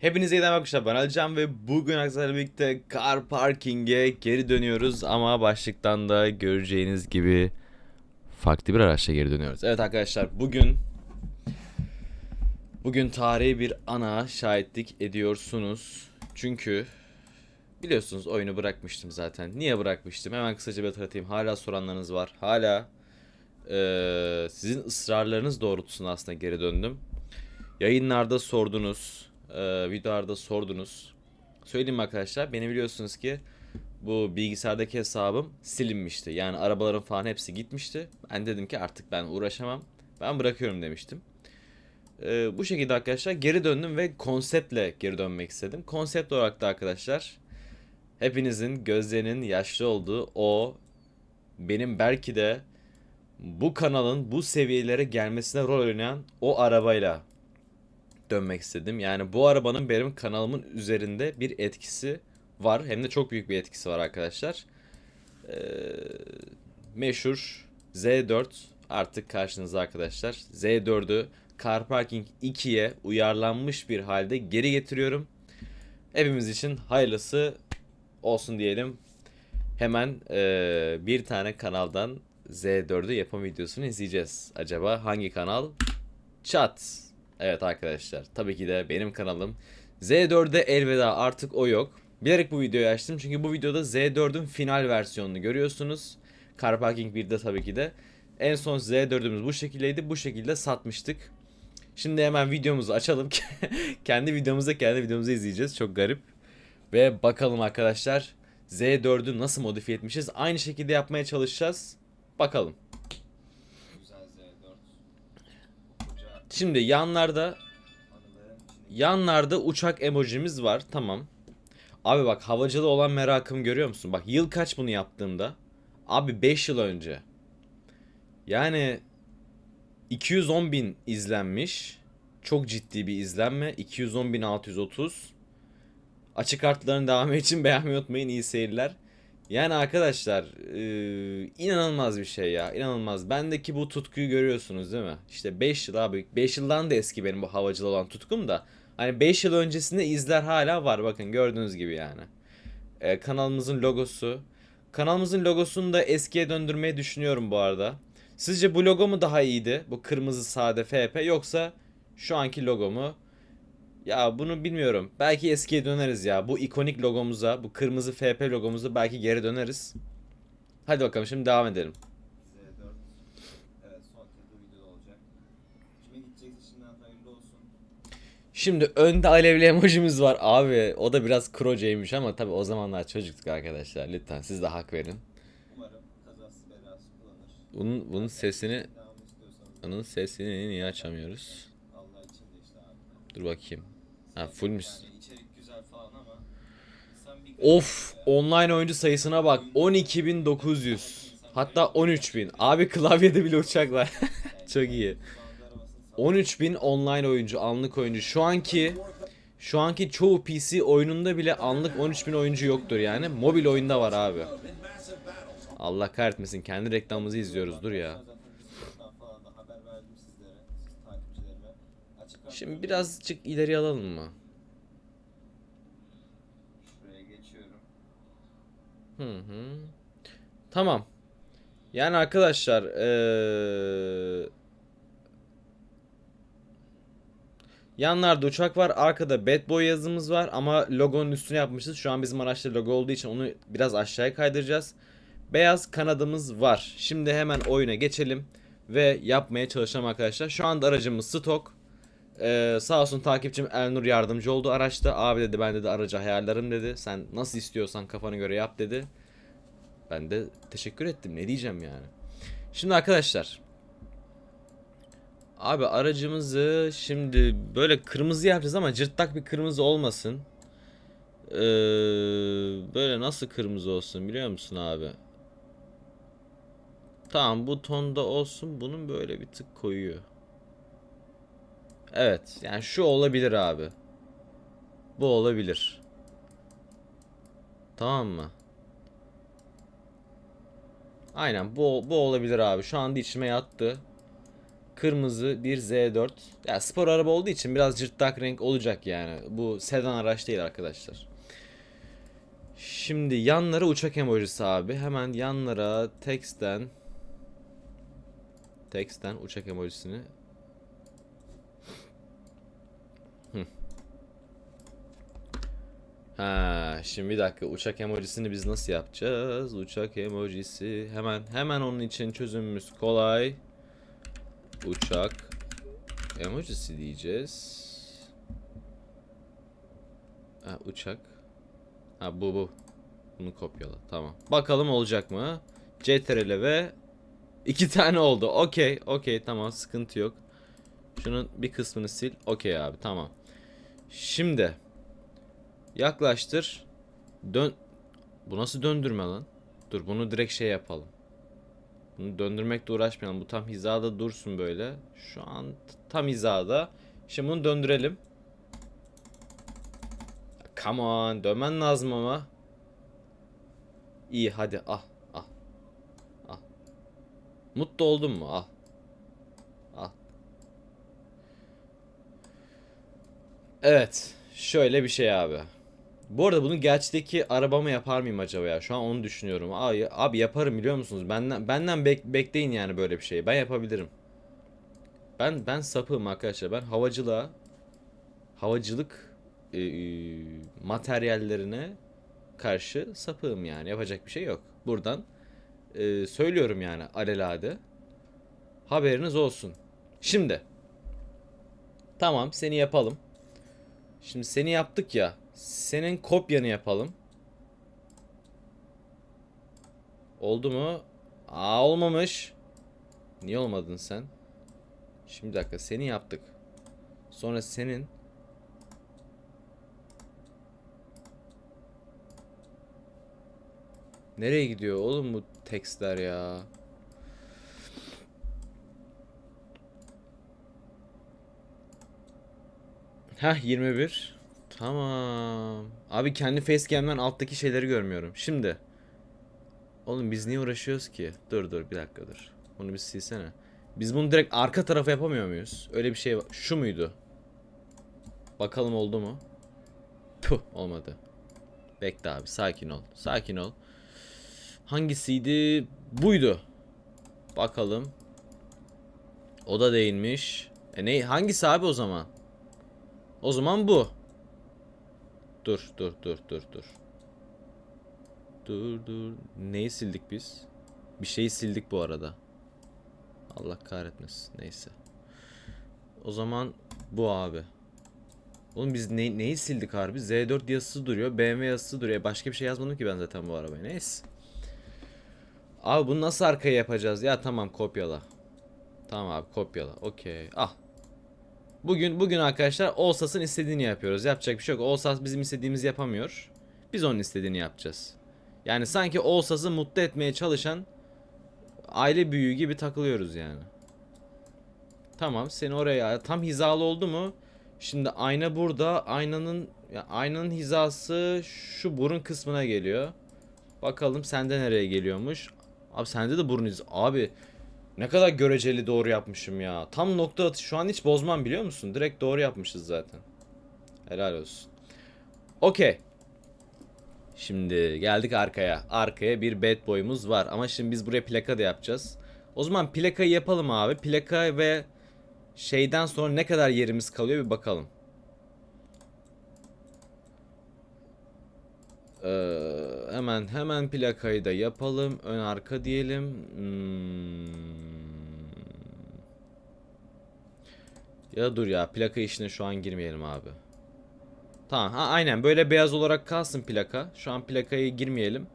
Hepinize iyi arkadaşlar ben Alican ve bugün arkadaşlarla birlikte car parking'e geri dönüyoruz ama başlıktan da göreceğiniz gibi farklı bir araçla geri dönüyoruz. Evet arkadaşlar bugün bugün tarihi bir ana şahitlik ediyorsunuz. Çünkü biliyorsunuz oyunu bırakmıştım zaten. Niye bırakmıştım? Hemen kısaca bir hatırlatayım. Hala soranlarınız var. Hala eee, sizin ısrarlarınız doğrultusunda aslında geri döndüm. Yayınlarda sordunuz, e, videolarda sordunuz. Söyleyeyim arkadaşlar, beni biliyorsunuz ki bu bilgisayardaki hesabım silinmişti. Yani arabaların falan hepsi gitmişti. Ben dedim ki artık ben uğraşamam. Ben bırakıyorum demiştim. E, bu şekilde arkadaşlar geri döndüm ve konseptle geri dönmek istedim. Konsept olarak da arkadaşlar hepinizin gözlerinin yaşlı olduğu o benim belki de bu kanalın bu seviyelere gelmesine rol oynayan o arabayla dönmek istedim. Yani bu arabanın benim kanalımın üzerinde bir etkisi var. Hem de çok büyük bir etkisi var arkadaşlar. Ee, meşhur Z4 artık karşınızda arkadaşlar. Z4'ü Car Parking 2'ye uyarlanmış bir halde geri getiriyorum. Hepimiz için hayırlısı olsun diyelim. Hemen ee, bir tane kanaldan Z4'ü yapım videosunu izleyeceğiz. Acaba hangi kanal? Chat. Evet arkadaşlar tabii ki de benim kanalım. Z4'e elveda artık o yok. Bilerek bu videoyu açtım çünkü bu videoda Z4'ün final versiyonunu görüyorsunuz. Car Parking 1'de tabii ki de. En son Z4'ümüz bu şekildeydi. Bu şekilde satmıştık. Şimdi hemen videomuzu açalım. kendi videomuzda kendi videomuzu izleyeceğiz. Çok garip. Ve bakalım arkadaşlar Z4'ü nasıl modifiye etmişiz. Aynı şekilde yapmaya çalışacağız. Bakalım. Güzel Z4. Koca Şimdi yanlarda Yanlarda uçak emojimiz var. Tamam. Abi bak havacılığı olan merakım görüyor musun? Bak yıl kaç bunu yaptığımda? Abi 5 yıl önce. Yani 210 bin izlenmiş. Çok ciddi bir izlenme. 210 bin 630. Açık artların devamı için beğenmeyi unutmayın. İyi seyirler. Yani arkadaşlar eee, inanılmaz bir şey ya inanılmaz. Bendeki bu tutkuyu görüyorsunuz değil mi? İşte 5 yıl abi 5 yıldan da eski benim bu havacılığı olan tutkum da. Hani 5 yıl öncesinde izler hala var bakın gördüğünüz gibi yani. Eee, kanalımızın logosu. Kanalımızın logosunu da eskiye döndürmeyi düşünüyorum bu arada. Sizce bu logo mu daha iyiydi? Bu kırmızı sade FP yoksa şu anki logo mu? Ya bunu bilmiyorum. Belki eskiye döneriz ya. Bu ikonik logomuza, bu kırmızı FP logomuza belki geri döneriz. Hadi bakalım şimdi devam edelim. Z4. Evet son kez bu videoda olacak. Kime gidecekse şimdiden hayırlı olsun. Şimdi önde alevli emojimiz var abi. O da biraz kroceymiş ama tabi o zamanlar çocuktuk arkadaşlar. Lütfen siz de hak verin. Bunun bunun sesini Devamını istiyorsanız bunun sesini niye açamıyoruz? Dur bakayım. Ha fullmüş. Yani içerik güzel falan ama insan bir Of online oyuncu sayısına bak. 12.900 hatta 13.000 abi klavyede bile uçak var çok iyi. 13.000 online oyuncu anlık oyuncu. Şu anki şu anki çoğu PC oyununda bile anlık 13.000 oyuncu yoktur yani. Mobil oyunda var abi. Allah kahretmesin. Kendi reklamımızı izliyoruz dur ya Şimdi birazcık ileri alalım mı? Şuraya geçiyorum. Hı hı. Tamam. Yani arkadaşlar eee yanlarda uçak var, arkada Bad Boy yazımız var ama logonun üstüne yapmışız. Şu an bizim araçta logo olduğu için onu biraz aşağıya kaydıracağız. Beyaz kanadımız var. Şimdi hemen oyuna geçelim ve yapmaya çalışalım arkadaşlar. Şu anda aracımız stok. Ee, sağ olsun takipçim Elnur yardımcı oldu araçta. Abi dedi ben dedi aracı ayarlarım dedi. Sen nasıl istiyorsan kafana göre yap dedi. Ben de teşekkür ettim. Ne diyeceğim yani. Şimdi arkadaşlar. Abi aracımızı şimdi böyle kırmızı yapacağız ama cırtlak bir kırmızı olmasın. Ee, böyle nasıl kırmızı olsun biliyor musun abi? Tamam bu tonda olsun. Bunun böyle bir tık koyuyor. Evet yani şu olabilir abi. Bu olabilir. Tamam mı? Aynen bu bu olabilir abi. Şu anda içime yattı. Kırmızı bir Z4. Ya spor araba olduğu için biraz cırtlak renk olacak yani. Bu sedan araç değil arkadaşlar. Şimdi yanlara uçak emojisi abi. Hemen yanlara text'ten text'ten uçak emojisini Ha, şimdi bir dakika uçak emojisini biz nasıl yapacağız? Uçak emojisi hemen hemen onun için çözümümüz kolay. Uçak emojisi diyeceğiz. Ha, uçak. Ha bu bu. Bunu kopyala. Tamam. Bakalım olacak mı? CTRL ve iki tane oldu. Okey. Okey tamam sıkıntı yok. Şunun bir kısmını sil. Okey abi tamam. Şimdi yaklaştır. Dön. Bu nasıl döndürme lan? Dur bunu direkt şey yapalım. Bunu döndürmekle uğraşmayalım. Bu tam hizada dursun böyle. Şu an tam hizada. Şimdi bunu döndürelim. Come on. Dönmen lazım ama. İyi hadi al. Al. Al. Mutlu oldun mu? Al. Al. Evet. Şöyle bir şey abi. Bu arada bunu gerçekteki arabama yapar mıyım acaba ya? Şu an onu düşünüyorum. Abi, abi yaparım biliyor musunuz? Benden benden bek- bekleyin yani böyle bir şeyi. Ben yapabilirim. Ben ben sapığım arkadaşlar. Ben havacılığa havacılık e, materyallerine karşı sapığım yani. Yapacak bir şey yok. Buradan e, söylüyorum yani alelade. Haberiniz olsun. Şimdi tamam seni yapalım. Şimdi seni yaptık ya. Senin kopyanı yapalım. Oldu mu? Aa olmamış. Niye olmadın sen? Şimdi dakika seni yaptık. Sonra senin Nereye gidiyor oğlum bu tekstler ya? Heh 21. Tamam. Abi kendi facecam'den alttaki şeyleri görmüyorum. Şimdi. Oğlum biz niye uğraşıyoruz ki? Dur dur bir dakika dur. Bunu bir silsene. Biz bunu direkt arka tarafa yapamıyor muyuz? Öyle bir şey var. Şu muydu? Bakalım oldu mu? Puh olmadı. Bekle abi sakin ol. Sakin ol. Hangisiydi? Buydu. Bakalım. O da değilmiş. E ne hangisi abi o zaman? O zaman bu. Dur dur dur dur dur. Dur dur. Neyi sildik biz? Bir şeyi sildik bu arada. Allah kahretmesin. Neyse. O zaman bu abi. Oğlum biz ne, neyi sildik harbi? Z4 yazısı duruyor. BMW yazısı duruyor. Başka bir şey yazmadım ki ben zaten bu arabaya. Neyse. Abi bunu nasıl arkaya yapacağız? Ya tamam kopyala. Tamam abi kopyala. Okey. Al. Bugün bugün arkadaşlar Olsas'ın istediğini yapıyoruz. Yapacak bir şey yok. Olsas bizim istediğimizi yapamıyor. Biz onun istediğini yapacağız. Yani sanki Olsas'ı mutlu etmeye çalışan aile büyüğü gibi takılıyoruz yani. Tamam seni oraya tam hizalı oldu mu? Şimdi ayna burada. Aynanın ya aynanın hizası şu burun kısmına geliyor. Bakalım sende nereye geliyormuş? Abi sende de burun hizası. Abi ne kadar göreceli doğru yapmışım ya. Tam nokta atışı şu an hiç bozmam biliyor musun? Direkt doğru yapmışız zaten. Helal olsun. Okey. Şimdi geldik arkaya. Arkaya bir bad boy'umuz var. Ama şimdi biz buraya plaka da yapacağız. O zaman plakayı yapalım abi. Plaka ve şeyden sonra ne kadar yerimiz kalıyor bir bakalım. Ee, hemen hemen plakayı da yapalım. Ön arka diyelim. Hmm. Ya dur ya plaka işine şu an girmeyelim abi. Tamam ha, aynen böyle beyaz olarak kalsın plaka. Şu an plakayı girmeyelim.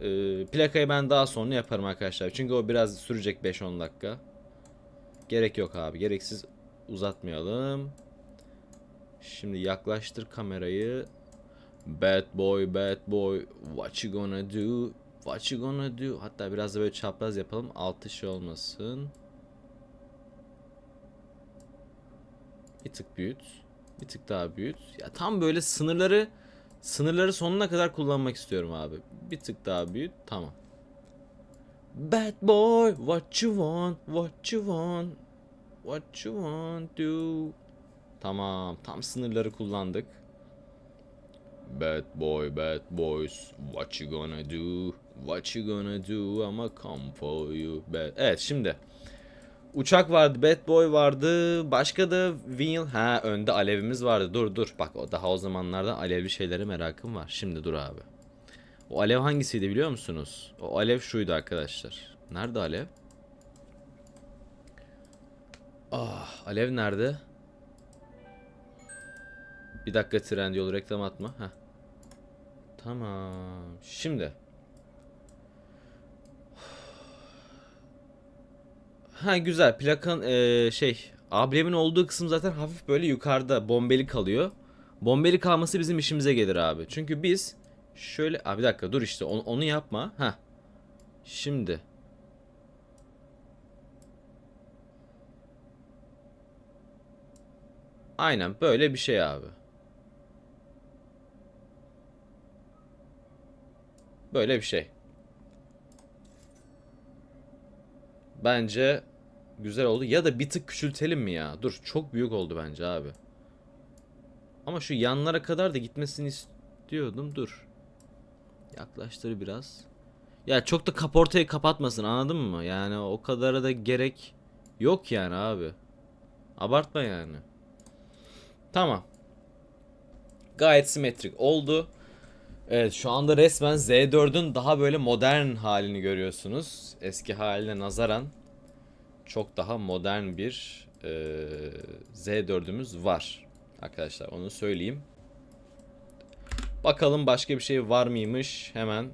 Ee, plakayı ben daha sonra yaparım arkadaşlar. Çünkü o biraz sürecek 5-10 dakika. Gerek yok abi. Gereksiz uzatmayalım. Şimdi yaklaştır kamerayı. Bad boy, bad boy, what you gonna do? What you gonna do? Hatta biraz da böyle çapraz yapalım. Altı şey olmasın. Bir tık büyüt. Bir tık daha büyüt. Ya tam böyle sınırları sınırları sonuna kadar kullanmak istiyorum abi. Bir tık daha büyüt. Tamam. Bad boy, what you want? What you want? What you want to? Tamam. Tam sınırları kullandık. Bad boy, bad boys. What you gonna do? What you gonna do? I'ma come for you. Bad. Evet şimdi. Uçak vardı, Bad Boy vardı. Başka da Wheel. Ha önde alevimiz vardı. Dur dur. Bak daha o zamanlardan alevli şeylere merakım var. Şimdi dur abi. O alev hangisiydi biliyor musunuz? O alev şuydu arkadaşlar. Nerede alev? Ah, alev nerede? Bir dakika trend yolu reklam atma. Heh. Tamam. Şimdi. Ha güzel. Plakan eee, şey ablemin olduğu kısım zaten hafif böyle yukarıda bombeli kalıyor. Bombeli kalması bizim işimize gelir abi. Çünkü biz şöyle abi bir dakika dur işte onu, onu yapma. Ha. Şimdi. Aynen böyle bir şey abi. Böyle bir şey. Bence güzel oldu. Ya da bir tık küçültelim mi ya? Dur çok büyük oldu bence abi. Ama şu yanlara kadar da gitmesini istiyordum. Dur. Yaklaştır biraz. Ya çok da kaportayı kapatmasın anladın mı? Yani o kadara da gerek yok yani abi. Abartma yani. Tamam. Gayet simetrik oldu. Evet şu anda resmen Z4'ün daha böyle modern halini görüyorsunuz. Eski haline nazaran çok daha modern bir e, Z4'ümüz var. Arkadaşlar onu söyleyeyim. Bakalım başka bir şey var mıymış hemen.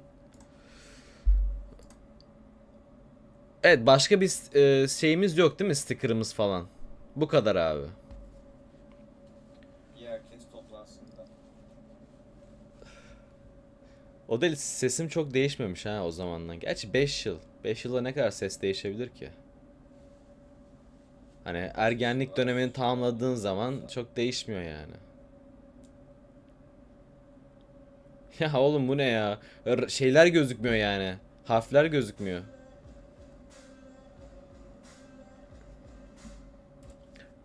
Evet başka bir e, şeyimiz yok değil mi sticker'ımız falan. Bu kadar abi. İyi herkes toplansın da. O değil sesim çok değişmemiş ha o zamandan. Gerçi 5 yıl. 5 yılda ne kadar ses değişebilir ki? Hani ergenlik dönemini tamamladığın zaman çok değişmiyor yani. Ya oğlum bu ne ya? Şeyler gözükmüyor yani. Harfler gözükmüyor.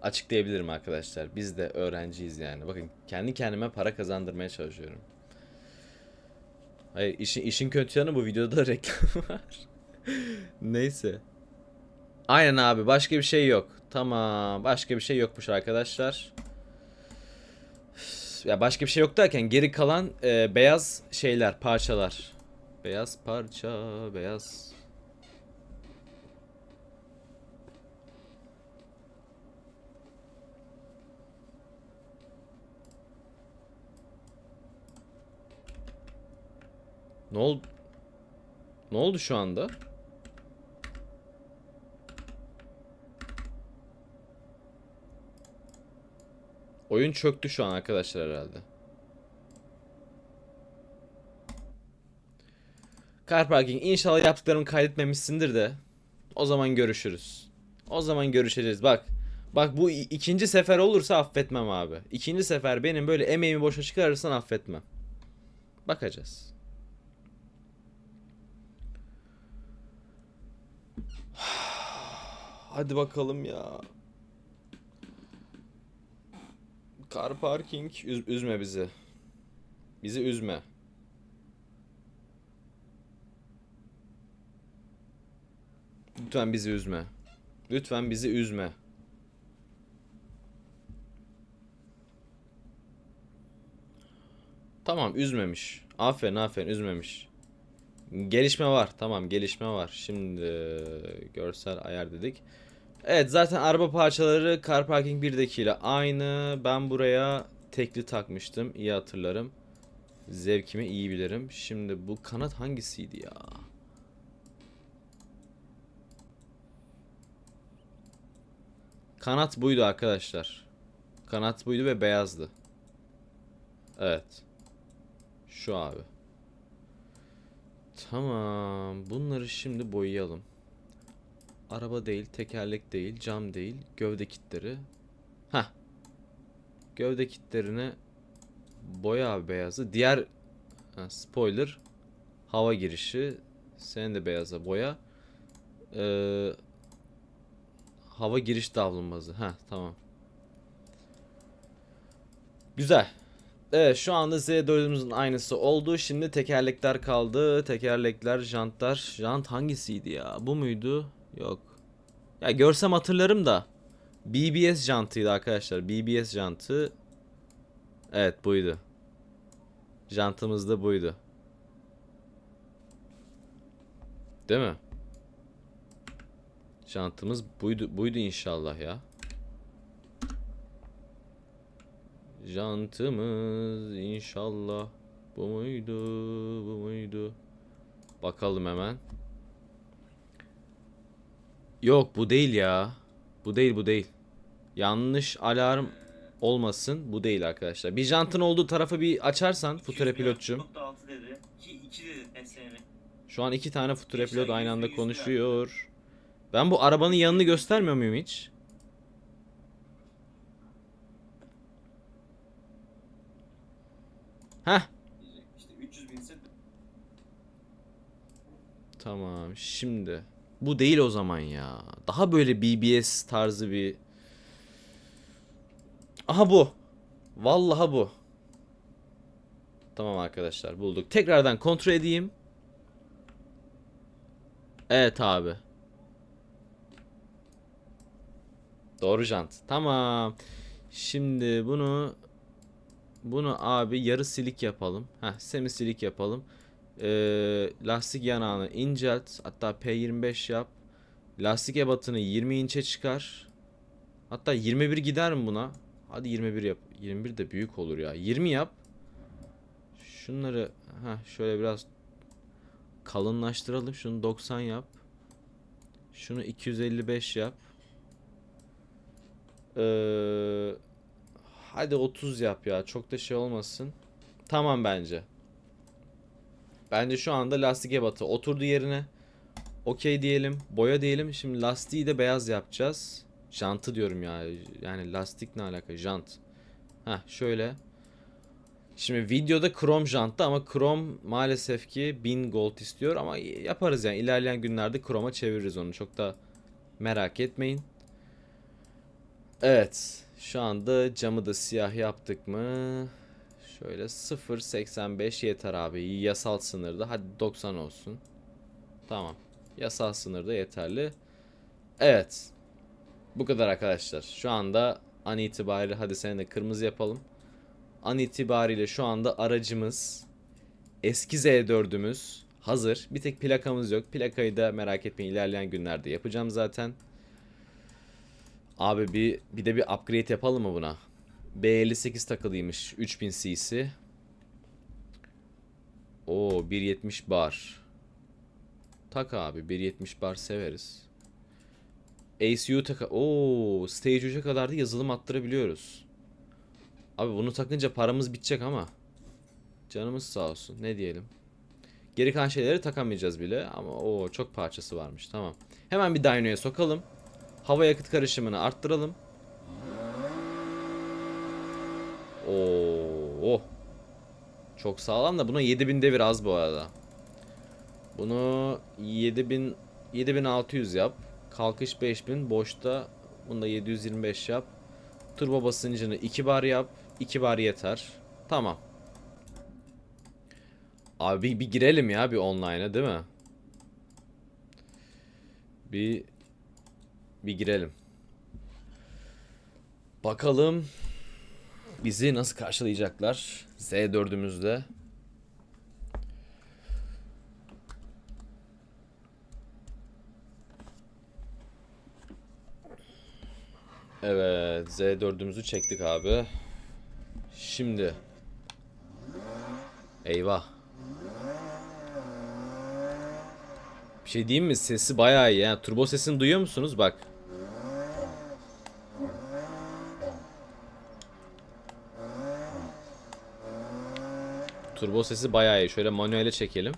Açıklayabilirim arkadaşlar. Biz de öğrenciyiz yani. Bakın kendi kendime para kazandırmaya çalışıyorum. Hayır işin, işin kötü yanı bu videoda reklam var. Neyse. Aynen abi başka bir şey yok. Tamam başka bir şey yokmuş arkadaşlar. Ya başka bir şey yok derken geri kalan e, beyaz şeyler parçalar. Beyaz parça beyaz. Ne oldu? Ne oldu şu anda? Oyun çöktü şu an arkadaşlar herhalde. Car parking inşallah yaptıklarımı kaydetmemişsindir de. O zaman görüşürüz. O zaman görüşeceğiz. Bak. Bak bu ikinci sefer olursa affetmem abi. İkinci sefer benim böyle emeğimi boşa çıkarırsan affetmem. Bakacağız. Hadi bakalım ya. Car parking üz- üzme bizi. Bizi üzme. Lütfen bizi üzme. Lütfen bizi üzme. Tamam üzmemiş. Aferin aferin üzmemiş. Gelişme var. Tamam gelişme var. Şimdi görsel ayar dedik. Evet zaten araba parçaları Car Parking 1'dekiyle aynı. Ben buraya tekli takmıştım. İyi hatırlarım. Zevkimi iyi bilirim. Şimdi bu kanat hangisiydi ya? Kanat buydu arkadaşlar. Kanat buydu ve beyazdı. Evet. Şu abi. Tamam. Bunları şimdi boyayalım. Araba değil, tekerlek değil, cam değil, gövde kitleri. Ha. Gövde kitlerine boya beyazı. Diğer ha, spoiler hava girişi. Senin de beyaza boya. Ee, Hava giriş davlumbazı. Ha tamam. Güzel. Evet şu anda Z4'ümüzün aynısı oldu. Şimdi tekerlekler kaldı. Tekerlekler, jantlar. Jant hangisiydi ya? Bu muydu? Yok. Ya görsem hatırlarım da. BBS jantıydı arkadaşlar. BBS jantı. Evet buydu. Jantımız da buydu. Değil mi? Jantımız buydu, buydu inşallah ya. Jantımız inşallah bu muydu, bu muydu? Bakalım hemen. Yok bu değil ya. Bu değil bu değil. Yanlış alarm olmasın. Bu değil arkadaşlar. Bir jantın olduğu tarafı bir açarsan Future pilotçum. 6 dedi. 2 2 dedi SN. Şu an iki tane Future pilot aynı anda konuşuyor. Ben bu arabanın yanını göstermiyor muyum hiç? Heh. Diyecek. İşte 300 binse Tamam şimdi. Bu değil o zaman ya. Daha böyle BBS tarzı bir... Aha bu. Vallahi bu. Tamam arkadaşlar bulduk. Tekrardan kontrol edeyim. Evet abi. Doğru jant. Tamam. Şimdi bunu bunu abi yarı silik yapalım. Heh, semi silik yapalım. Ee, lastik yanağını incelt. Hatta P25 yap. Lastik ebatını 20 inçe çıkar. Hatta 21 gider mi buna? Hadi 21 yap. 21 de büyük olur ya. 20 yap. Şunları ha şöyle biraz kalınlaştıralım. Şunu 90 yap. Şunu 255 yap. Ee, hadi 30 yap ya. Çok da şey olmasın. Tamam bence. Bence şu anda lastik ebatı oturdu yerine. Okey diyelim. Boya diyelim. Şimdi lastiği de beyaz yapacağız. Jantı diyorum ya. Yani lastik ne alaka? Jant. Ha şöyle. Şimdi videoda krom janttı ama krom maalesef ki 1000 gold istiyor ama yaparız yani ilerleyen günlerde kroma çeviririz onu çok da merak etmeyin. Evet şu anda camı da siyah yaptık mı? Şöyle 0.85 yeter abi yasal sınırda hadi 90 olsun. Tamam yasal sınırda yeterli. Evet bu kadar arkadaşlar şu anda an itibariyle hadi seni de kırmızı yapalım. An itibariyle şu anda aracımız eski Z4'ümüz hazır. Bir tek plakamız yok. Plakayı da merak etmeyin ilerleyen günlerde yapacağım zaten. Abi bir bir de bir upgrade yapalım mı buna? B58 takılıymış 3000 cc. Oo 1.70 bar. Tak abi 1.70 bar severiz. ACU tak Oo stage 3'e kadar da yazılım attırabiliyoruz. Abi bunu takınca paramız bitecek ama. Canımız sağ olsun. Ne diyelim. Geri kalan şeyleri takamayacağız bile ama o çok parçası varmış. Tamam. Hemen bir dyno'ya sokalım. Hava yakıt karışımını arttıralım. Oo. Çok sağlam da buna 7000 devir az bu arada. Bunu 7000 7600 yap. Kalkış 5000 boşta bunu da 725 yap. Turbo basıncını 2 bar yap. 2 bar yeter. Tamam. Abi bir, bir girelim ya bir online'a değil mi? Bir bir girelim. Bakalım bizi nasıl karşılayacaklar Z4'ümüzde. Evet Z4'ümüzü çektik abi. Şimdi Eyvah. Bir şey diyeyim mi? Sesi bayağı iyi. Yani turbo sesini duyuyor musunuz? Bak. Turbo sesi bayağı iyi. Şöyle manuele çekelim.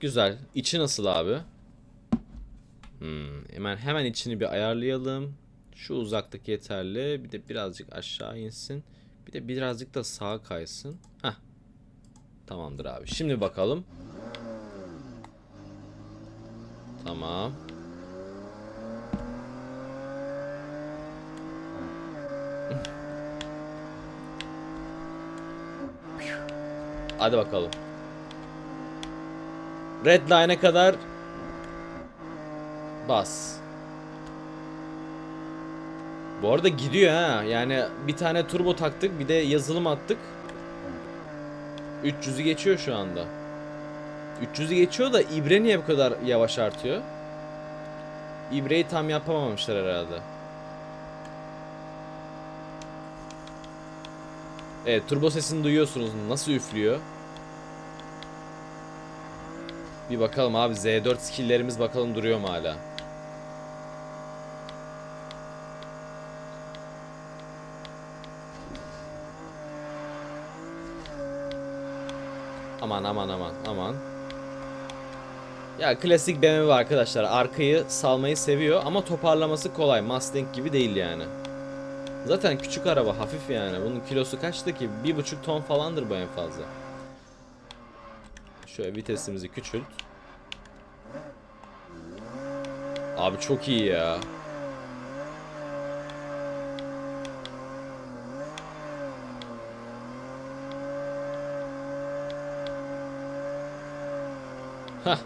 Güzel. İçi nasıl abi? Hmm, hemen hemen içini bir ayarlayalım. Şu uzaklık yeterli. Bir de birazcık aşağı insin. Bir de birazcık da sağa kaysın. Heh. Tamamdır abi. Şimdi bakalım. Tamam. Hadi bakalım. Red line'e kadar bas. Bu arada gidiyor ha. Yani bir tane turbo taktık, bir de yazılım attık. 300'ü geçiyor şu anda. 300'ü geçiyor da ibre niye bu kadar yavaş artıyor? İbreyi tam yapamamışlar herhalde. Evet turbo sesini duyuyorsunuz. Nasıl üflüyor? Bir bakalım abi Z4 skill'lerimiz bakalım duruyor mu hala? Aman aman aman aman. Ya klasik BMW arkadaşlar. Arkayı salmayı seviyor ama toparlaması kolay. Mustang gibi değil yani. Zaten küçük araba hafif yani. Bunun kilosu kaçtı ki? Bir buçuk ton falandır bu en fazla. Şöyle vitesimizi küçült. Abi çok iyi ya. Hah.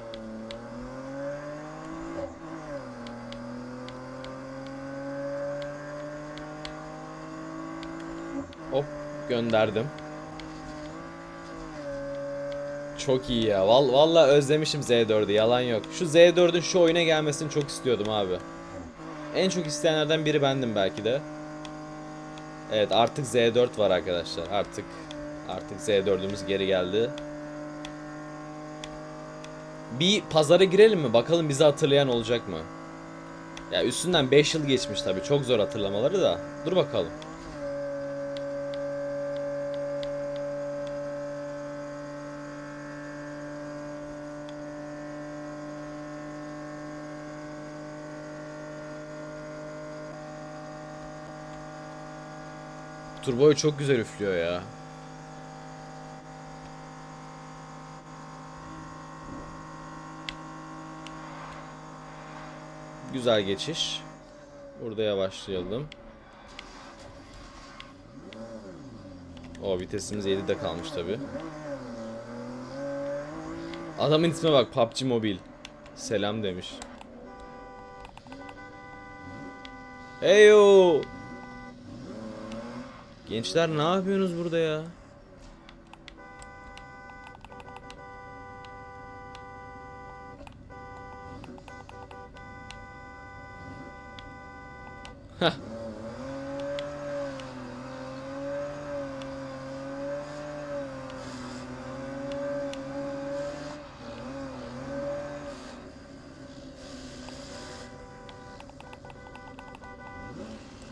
Hop gönderdim. Çok iyi ya. Val Valla özlemişim Z4'ü. Yalan yok. Şu Z4'ün şu oyuna gelmesini çok istiyordum abi. En çok isteyenlerden biri bendim belki de. Evet artık Z4 var arkadaşlar. Artık artık Z4'ümüz geri geldi. Bir pazara girelim mi? Bakalım bizi hatırlayan olacak mı? Ya üstünden 5 yıl geçmiş tabii. Çok zor hatırlamaları da. Dur bakalım. Turboyu çok güzel üflüyor ya. Güzel geçiş. Burada yavaşlayalım. O vitesimiz 7'de kalmış tabi. Adamın ismine bak PUBG Mobile. Selam demiş. Heyo. Gençler ne yapıyorsunuz burada ya? Heh.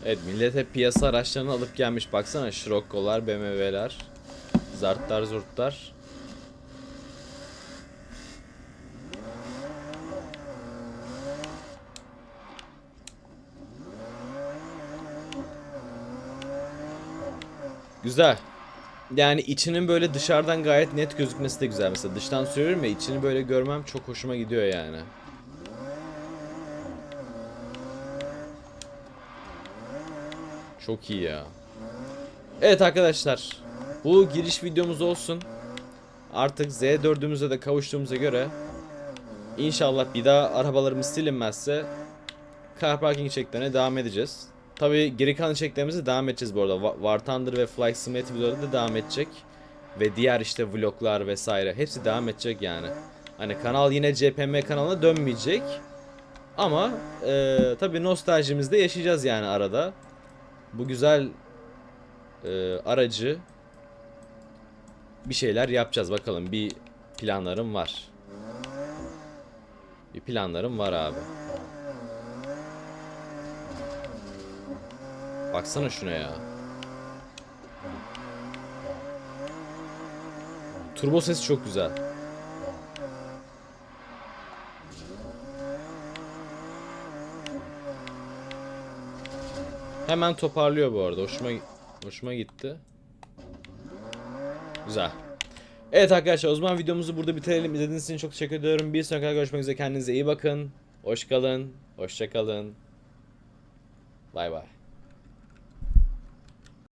Evet millet hep piyasa araçlarını alıp gelmiş. Baksana Scirocco'lar, BMW'ler, Zartlar, Zurtlar. Güzel. Yani içinin böyle dışarıdan gayet net gözükmesi de güzel. Mesela dıştan sürüyorum ya içini böyle görmem çok hoşuma gidiyor yani. Çok iyi ya. Evet arkadaşlar. Bu giriş videomuz olsun. Artık Z4'ümüze de kavuştuğumuza göre İnşallah bir daha arabalarımız silinmezse car parking çeklerine devam edeceğiz. Tabi geri kalan çeklerimize devam edeceğiz bu arada. Wa- War Thunder ve Flight Simulator videoları da devam edecek. Ve diğer işte vloglar vesaire hepsi devam edecek yani. Hani kanal yine CPM kanalına dönmeyecek. Ama e, tabi nostaljimizde yaşayacağız yani arada. Bu güzel e, aracı bir şeyler yapacağız bakalım. Bir planlarım var. Bir planlarım var abi. Baksana şuna ya. Turbo sesi çok güzel. Hemen toparlıyor bu arada. Hoşuma hoşuma gitti. Güzel. Evet arkadaşlar o zaman videomuzu burada bitirelim. İzlediğiniz için çok teşekkür ediyorum. Bir sonraki görüşmek üzere. Kendinize iyi bakın. Hoş kalın. Hoşça kalın. Bay bay.